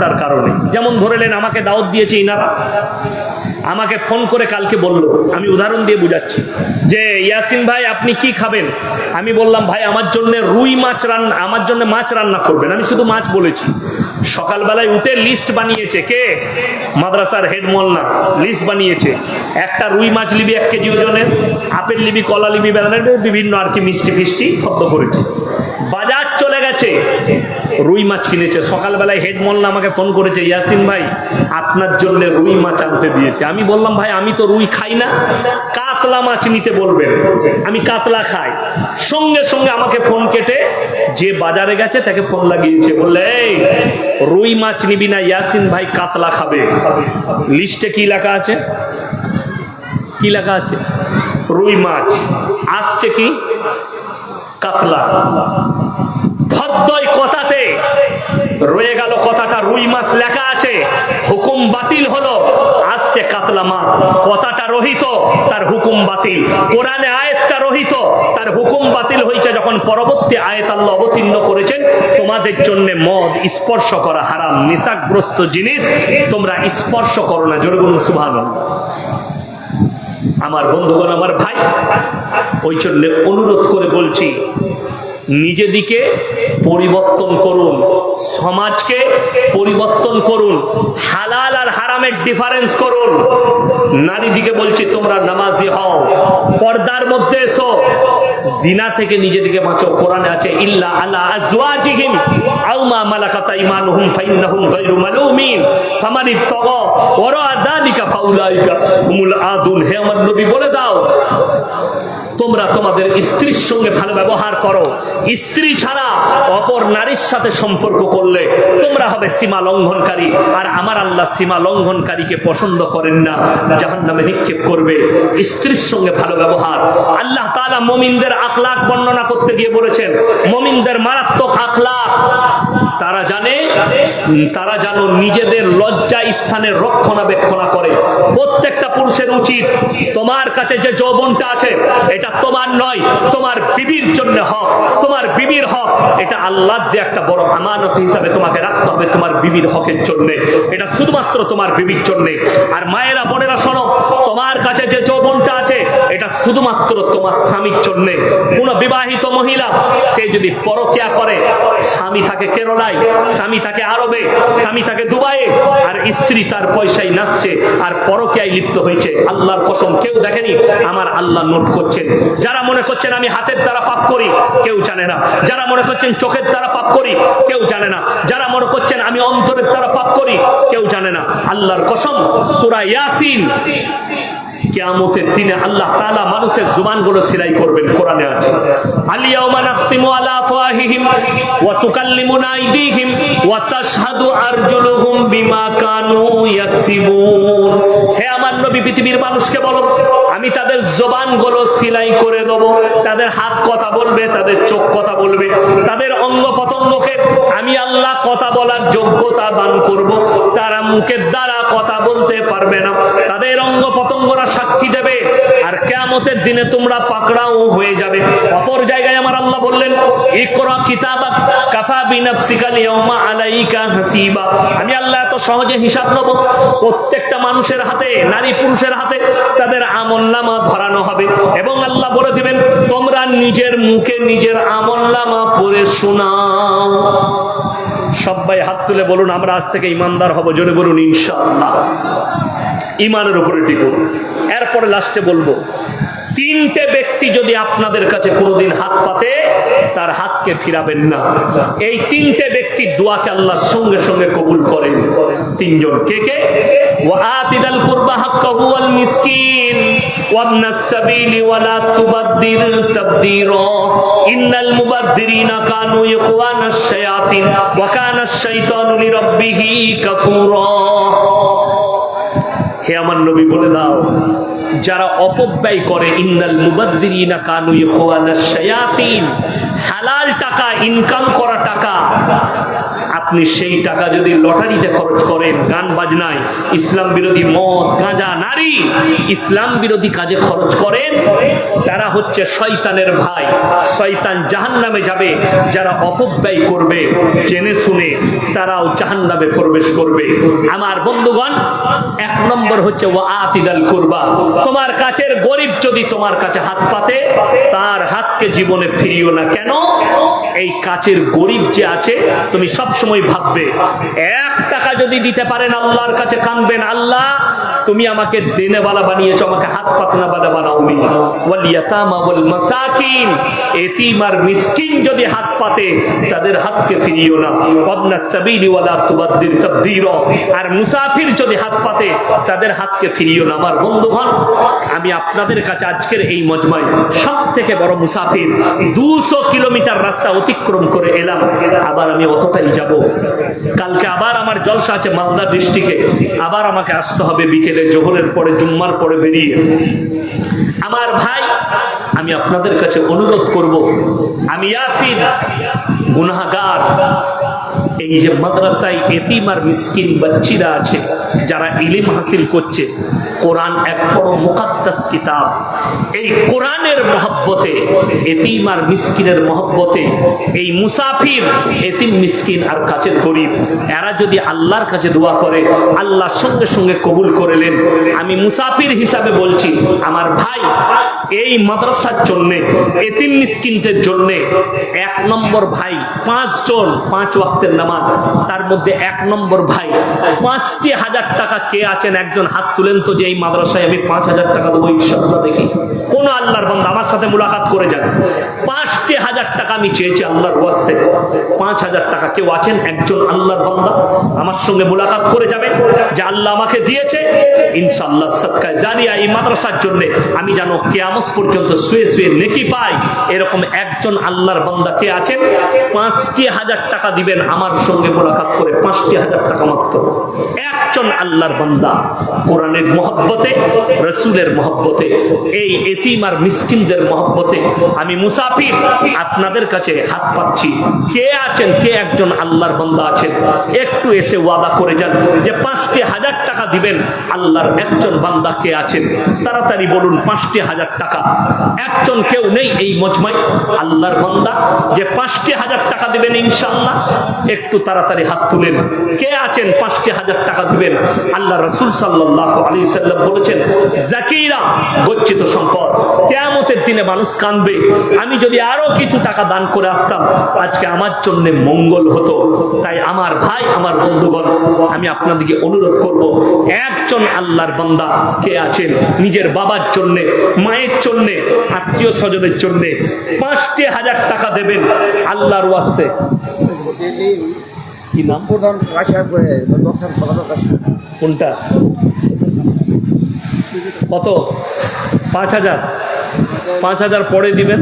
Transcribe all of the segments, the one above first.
পাঁচটার কারণে। যেমন ধরে নেন, আমাকে দাওয়াত দিয়েছে ইনারা। আমাকে ফোন করে কালকে বলল। আমি উদাহরণ দিয়ে বুঝাচ্ছি। যে, ইয়াসিন ভাই, আপনি কি খাবেন? আমি বললাম, ভাই, আমার জন্য রুই মাছ রান্না আমার জন্য মাছ রান্না করবেন। আমি শুধু মাছ বলেছি। সকালবেলায় উঠে লিস্ট বানিয়েছে কে? মাদ্রাসার হেড মোল্লা। লিস্ট বানিয়েছে। একটা রুই মাছ লিবি এক কেজি ওজনের, আপেল লিবি, কলা লিবি বেদানের বিভিন্ন আর কি মিষ্টি ফিষ্টি ফদ্দ করেছে। বাজার গেছে রুই মাছ কিনেছে। সকালবেলায় হেড মোল্লা আমাকে ফোন করেছে, ইয়াসিন ভাই, আপনার জন্য রুই মাছ আনতে দিয়েছে। আমি বললাম, ভাই, আমি তো রুই খাই না। কাতলা মাছ নিতে বলবেন। আমি কাতলা খাই। সঙ্গে সঙ্গে আমাকে ফোন কেটে যে বাজারে গেছে, তাকে ফোন লাগিয়েছে। বললে, এই, রুই মাছ নিবি না, ইয়াসিন ভাই কাতলা খাবে। লিস্টে কি লেখা আছে? কি লেখা আছে? রুই মাছ। আসছে কি? কাতলা। ভদ্রই কথাতে। রয়ে গেল কথাটা, রুই মাছ লেখা আছে। হুকুম বাতিল হলো, আসছে কাতলা মা কথাটা রহিত, তার হুকুম বাতিল। কোরআনে আয়াতটা রহিত, তার হুকুম বাতিল হয়েছে যখন পরবর্তী আয়াত আল্লাহ অবতীর্ণ করেছেন। তোমাদের জন্য মদ স্পর্শ করা হারাম, নিশাগ্রস্ত জিনিস। তোমরা স্পর্শ করো না, জোরে বলুন, সুবহানাল্লাহ। আমার বন্ধুগণ, আমার ভাই, ওই জন্য অনুরোধ করে বলছি নিজেদিকে পরিবর্তন করুন। সমাজকে পরিবর্তন করুন। হালাল আর হারামের ডিফারেন্স করুন। নারীদিকে বলছি, তোমরা নামাজি হও। পর্দার মধ্যে এসো। জিনা থেকে নিজেদিকে বাঁচো কোরআনে আছে, ইল্লা আলা আজওয়াজিহিম, আও মা মালাকাত আইমানুহুম, ফাইন্নাহুম গায়রু মালুমিন ফামানি তাগা ওয়ারা যালিকা ফাউলাইকা হুমুল আদুন। হে আমার নবী, বলে দাও, তোমরা তোমাদের স্ত্রীর সঙ্গে ভালো ব্যবহার করো। স্ত্রী ছাড়া অপর নারীর সাথে সম্পর্ক করলে তোমরা হবে সীমা লঙ্ঘনকারী। আর আমার আল্লাহ সীমা লঙ্ঘনকারীকে পছন্দ করেন না। জাহান নামে নিক্ষেপ করবে। স্ত্রীর সঙ্গে ভালো ব্যবহার। আল্লাহ তাআলা মমিনদের আখলাক বর্ণনা করতে গিয়ে বলেছেন, মমিনদের মারাত্মক আখলাক তারা জানে, তারা জানো নিজেদের লজ্জা স্থানের রক্ষণাবেক্ষণা করে। প্রত্যেকটা পুরুষের উচিত তোমার কাছে যে যৌবনটা আছে, এটা তোমার নয়, তোমার বিবির জন্য হক, তোমার বিবির হক। এটা আল্লাহ দিয়ে একটা বড় আমানত হিসাবে তোমাকে রাখতে হবে তোমার বিবির হকের জন্য। এটা শুধুমাত্র তোমার বিবির জন্য। আর মায়েরা, বোনেরা, শোনো, তোমার কাছে যে যৌবনটা আছে, এটা শুধুমাত্র তোমার স্বামীর জন্য। কোন বিবাহিত মহিলা, সে যদি পরকিয়া করে, স্বামী থাকে কেরলায়, স্বামী থাকে আরবে, স্বামী থাকে দুবাইয়ে, আর স্ত্রী তার পয়সায় নাচছে আর পরকিয়ায় লিপ্ত হয়েছে, আল্লাহর কসম কেউ দেখেনি, আমার আল্লাহ নোট করছেন। যারা মনে করছেন আমি হাতের দ্বারা পাপ করি, কেউ জানে না। যারা মনে করছেন চোখের দ্বারা পাপ করি, কেউ জানে না। যারা মনে করছেন আমি অন্তরের দ্বারা পাপ করি, কেউ জানে না। আল্লাহর কসম, সুরা ইয়াসিন। কিয়ামতের দিনে আল্লাহ তাআলা মানুষের জুবানগুলো সিলাই করবেন কোরআনে আছে। আলা আফওয়াহিহিম ওয়া তুকাল্লিমুনা আইদিহিম ওয়া তাশহাদু আরজুলুহুম বিমা কানু ইয়াকসিবুন। হে আমার নবী, পৃথিবীর মানুষকে বলো, আমি তাদের করে দেবো। তাদের হাত কথা বলবে, তাদের চোখ কথা বলবে। তাদের অঙ্গ আমি আল্লাহ কথা বলার যোগ্যতা দান করব। তারা মুখের দ্বারা কথা বলতে পারবে না। তাদের অঙ্গ প্রত্যঙ্গরা সাক্ষী দেবে আর কেয়ামতের দিনে তোমরা পাকড়াও হয়ে যাবে। অপর জায়গায় আমার আল্লাহ বললেন আমি আল্লাহ এত সহজে হিসাব নেব। প্রত্যেকটা মানুষের হাতে, নারী পুরুষের হাতে তাদের ধরানো হবে। এবং আল্লাহ বলে দিবেন, তোমরা নিজের মুখে নিজের আমলনামা পড়ে শোনাও। সবাই হাত তুলে বলুন, আমরা আজ থেকে ইমানদার হব। জোরে বলুন, ইনশাআল্লাহ। ইমানের উপরে টিকুন এরপরে লাস্টে বলব তিনটে ব্যক্তি যদি আপনাদের কাছে কোনোদিন হাত পাতে, তার হাতকে ফিরাবেন না। এই তিনটে ব্যক্তি দোয়াকে আল্লাহর সঙ্গে সঙ্গে কবুল করেন। তিনজন কে কে? ওয়াতিদাল কুরবা হাক্কাহু আল কাফুরা। হে আমার নবী বলে দাও, যারা অপব্যয় করে, ইন্নাল মুবাদ্দিরিনা কানু ইখওয়ানাশ শায়াতিন হালাল টাকা ইনকাম করা টাকা আপনি সেই টাকা যদি লটারিতে খরচ করেন, গান বাজনায়, ইসলাম বিরোধী মদ গাঁজা, নারী, ইসলাম বিরোধী কাজে খরচ করেন, তারা হচ্ছে শয়তানের ভাই। শয়তান জাহান নামে যাবে, যারা অপব্যয় করবে, জেনে শুনে তারাও জাহান নামে প্রবেশ করবে। আমার বন্ধুগণ, এক নম্বর হচ্ছে ও আতিদাল করবা। তোমার কাছের গরিব যদি তোমার কাছে হাত পাতে, তার হাতকে জীবনে ফিরিও না। কেন? এই কাছের গরিব যে আছে, তুমি সব সময় ভাববে। এক টাকা যদি দিতে পারেন আল্লাহর কাছে কানবেন আল্লাহ তুমি আমাকে দেনেওয়ালা বানিয়েছো, আমাকে হাত পাতনা বানা বানাওনি। ওয়াল মাসাকিন। মিসকিন যদি হাত পাতে, তাদের হাতকে ফিরিও না। ওয়াবনা সাবিলি ওয়ালা আর মুসাফির যদি হাত পাতে, তাদের হাতকে ফিরিও না। আমার বন্ধুগণ, আমি আপনাদের কাছে আজকের এই মজমায় সব থেকে বড় মুসাফির দুশো কিলোমিটার রাস্তা অতিক্রম করে এলাম। আবার আমি অতটাই যাব। কালকে আবার আমার জলসা আছে মালদা ডিস্ট্রিক্টে। আবার আমাকে আসতে হবে বিকেলে। জোহরের পরে, জুম্মার পরে বেরিয়ে। আমার ভাই, আমি আপনাদের কাছে অনুরোধ করব, আমি ইয়াসিন, গুনাহগার এই যে মাদ্রাসায় এতিম আর মিসকিন বাচ্চিরা আছে, যারা ইলিম হাসিল করছে, কোরআন এক বড় মুকাদ্দাস কিতাব। এই কোরআনের মহব্বতে, এতিম আর মিসকিনের মহব্বতে, এই মুসাফির, এতিম, মিসকিন আর কাছের গরিব, এরা যদি আল্লাহর কাছে দোয়া করে, আল্লাহ সঙ্গে সঙ্গে কবুল করেলেন আমি মুসাফির হিসাবে বলছি, আমার ভাই, এই মাদ্রাসার জন্যে, এতিম, মিসকিনদের জন্যে, এক নম্বর ভাই, পাঁচজন, পাঁচ ওয়াক্তের নামাজ তার মধ্যে এক নম্বর ভাই। পাঁচটি হাজার টাকা কে আছেন? একজন হাত তুলেন তো যে এই মাদ্রাসায় আমি পাঁচ হাজার টাকা দেবো ইনশাল্লাহ দেখি। কোন আল্লাহর বান্দা আমার সাথে মুলাকাত করে যান। পাঁচটি হাজার টাকা আমি চেয়েছি আল্লাহর ওয়াস্তে। পাঁচ হাজার টাকা কেউ আছেন? একজন আল্লাহর বান্দা আমার সঙ্গে মুলাকাত করে যাবে, যে আল্লাহ আমাকে দিয়েছে। ইনশাআল্লাহ সৎকায় জানিয়া এই মাদ্রাসার জন্য আমি জানো কেয়ামত পর্যন্ত শুয়ে শুয়ে নেকি পাই, এরকম একজন আল্লাহর বান্দা কে আছেন? পাঁচটি হাজার টাকা দিবেন আমার সঙ্গে মোলাকাত করে পাঁচটি হাজার টাকা মাত্র। একজন আল্লাহর বান্দা কোরআনের মহব্বতে, রসুলের মহব্বতে, এই এতিম আর মিসকিনদের মহব্বতে আমি মুসাফির, আপনাদের কাছে হাত পাচ্ছি। কে আছেন? কে একজন আল্লাহর বান্দা আছেন? একটু এসে ওয়াদা করে যান যে পাঁচটি হাজার টাকা দিবেন, আল্লাহর একজন বান্দা কে আছেন? তাড়াতাড়ি বলুন পাঁচটি হাজার টাকা। একজন কেউ নেই এই মজমায়। আল্লাহর বান্দা যে পাঁচটি হাজার টাকা দিবেন ইনশাল্লাহ একটু তাড়াতাড়ি হাত তুলেন। কে আছেন? পাঁচটি হাজার টাকা দিবেন। আল্লাহ রসুল সাল্লাহ আলী সাল্লাম বলেছেন, জাকিরা, গচ্ছিত সম্পদ। কেয়ামতের দিনে মানুষ কাঁদবে। আমি যদি আরও কিছু টাকা দান করে আসতাম, আজকে আমার জন্য মঙ্গল হতো। তাই আমার ভাই, আমার বন্ধুগণ, আমি আপনাদেরকে অনুরোধ করব, একজন আল্লাহর বান্দা কে আছেন? নিজের বাবার জন্যে, মায়ের জন্যে, আত্মীয় স্বজনের জন্যে পাঁচটি হাজার টাকা দেবেন আল্লাহর ওয়াস্তে। কি নাম? প্রধান কাশা করে দশার প্রধান কাশা কোনটা? কত? পাঁচ হাজার। পাঁচ হাজার পরে দিবেন।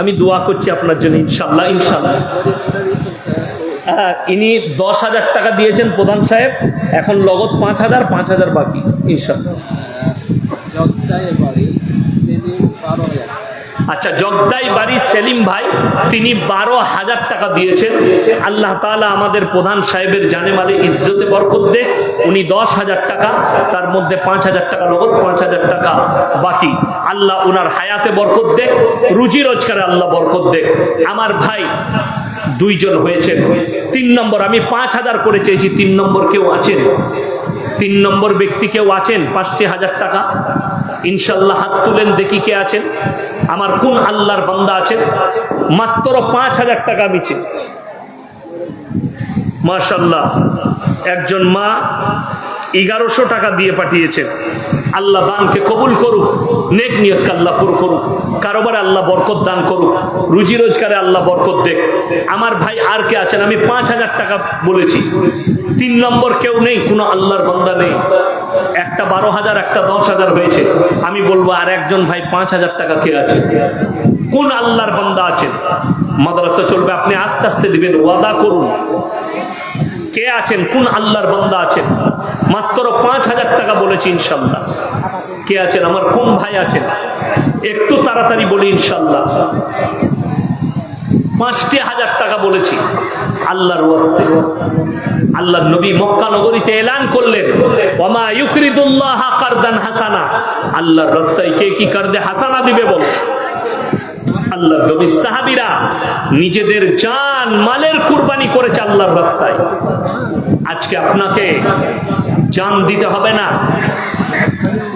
আমি দোয়া করছি আপনার জন্য ইনশাল্লাহ ইনশাল্লাহ হ্যাঁ ইনি দশ হাজার টাকা দিয়েছেন প্রধান সাহেব। এখন লগত পাঁচ হাজার পাঁচ হাজার বাকি ইনশাল্লাহ আচ্ছা জগদাই বাড়ি সেলিম ভাই, তিনি বারো হাজার টাকা দিয়েছেন। আল্লাহ তালা আমাদের প্রধান সাহেবের জানেমালে ইজ্জতে বরকত দে, উনি দশ হাজার টাকা, তার মধ্যে পাঁচ হাজার টাকা নগদ, পাঁচ হাজার টাকা বাকি। আল্লাহ ওনার হায়াতে বরকত দে, রুজি রোজগারে আল্লাহ বরকত দে। আমার ভাই দুইজন হয়েছেন। তিন নম্বর, আমি পাঁচ হাজার করে চেয়েছি, তিন নম্বর কেউ আছেন? তিন নম্বর ব্যক্তি কেউ আছেন? পাঁচটি হাজার টাকা। ইনশাল্লাহ হাত তুলেন, দেখি কে আছেন। আমার কোন আল্লাহর বান্দা আছেন? মাত্র পাঁচ হাজার টাকা মিছে। মাশাল্লাহ। একজন মা এগারোশো টাকা দিয়ে পাঠিয়েছেন। আল্লাহ দানকে কবুল করুক, নেক নিয়তকে আল্লাহ পুরো করুক, কারোবার আল্লাহ বরকত দান করুক, রুজি রোজগারে আল্লাহ বরকত দেখ। আমার ভাই আর কে আছেন? আমি পাঁচ হাজার টাকা বলেছি। তিন নম্বর কেউ নেই, কোনো আল্লাহর বান্দা নেই। একটা বারো হাজার, একটা দশ হাজার হয়েছে। আমি বলব, আর একজন ভাই পাঁচ হাজার টাকা কে আছে? কোন আল্লাহর বান্দা আছেন? মাদ্রাসা চলবে, আপনি আস্তে আস্তে দিবেন, ওয়াদা করুন। কে আছেন? কোন আল্লাহর বান্দা আছেন? মাত্র পাঁচ হাজার টাকা বলেছি ইনশাল্লাহ। কে আছেন? আমার কোন ভাই আছেন? একটু তাড়াতাড়ি বলি ইনশাল্লাহ। পাঁচটি হাজার টাকা বলেছি আল্লাহর ওয়াস্তে। আল্লাহ নবী মক্কা নগরীতে এলান করলেন। ওমা ইউকরিদুল্লাহ কারদান হাসানা। আল্লাহর রাস্তায় কে কি কারদে হাসানা দিবে বল? আল্লাহ নবী সাহাবীরা নিজেদের জান, মালের কুরবানি করেছে আল্লাহর রাস্তায়। আজকে আপনাকে জান দিতে হবে না।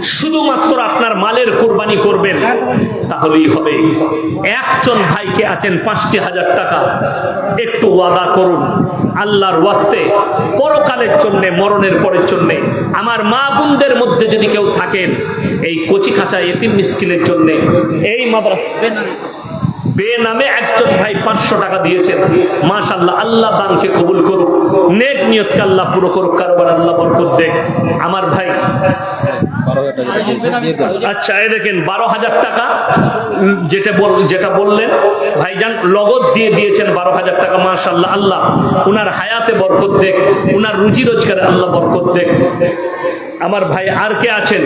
শুধুমাত্র আপনার মালের কোরবানি করবেন, তাহলেই হবে। একজন ভাইকে আছেন পাঁচটি হাজার টাকা। একটু ওয়াদা করুন, আল্লাহর ওয়াস্তে, পরকালের জন্যে, মরণের পরের জন্যে। আমার মা বোনদের মধ্যে যদি কেউ থাকেন, এই কচি কাঁচা এতিম মিসকিনের জন্যে, এই মাদ্রাসা বেনামে একজন ভাই পাঁচশো টাকা দিয়েছেন। মাশাল্লাহ আল্লাহ দানকে কবুল করুক। নেক নিয়তকে আল্লাহ পুরো করুক, কারোবার আল্লাহ বরকত দেখ আমার ভাই। আচ্ছা এই দেখেন, বারো হাজার টাকা, যেটা বল, যেটা বললেন, ভাইজান লগত দিয়ে দিয়েছেন বারো হাজার টাকা মাশাল্লাহ আল্লাহ উনার হায়াতে বরকত দেখ উনার রুজি রোজগারে আল্লাহ বরকত দেখ আমার ভাই, আর কে আছেন?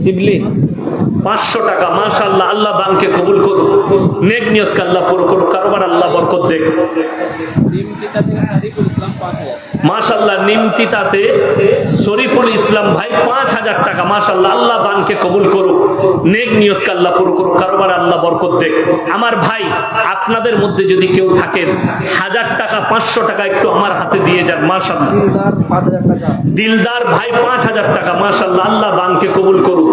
শিবলি পাঁচশো টাকা মাশাল্লাহ আল্লাহ দানকে কবুল করুক। নেক নিয়তকে আল্লাহ পুরো করুক, কারবার আল্লাহ বরকত দেখ। মাশাল্লাহ নিমতিতাতে শরীফুল ইসলাম ভাই পাঁচ হাজার টাকা। মাশাল্লাহ আল্লাহ দানকে কবুল করুক নেক নিয়তকে আল্লাহ পুরো করুক কারোবার আল্লাহ বরকত দেখ আমার ভাই আপনাদের মধ্যে যদি কেউ থাকেন হাজার টাকা পাঁচশো টাকা একটু আমার হাতে দিয়ে যান মাশাল্লাহ দিলদার ভাই পাঁচ হাজার টাকা মাশাল্লাহ আল্লাহ দানকে কবুল করুক।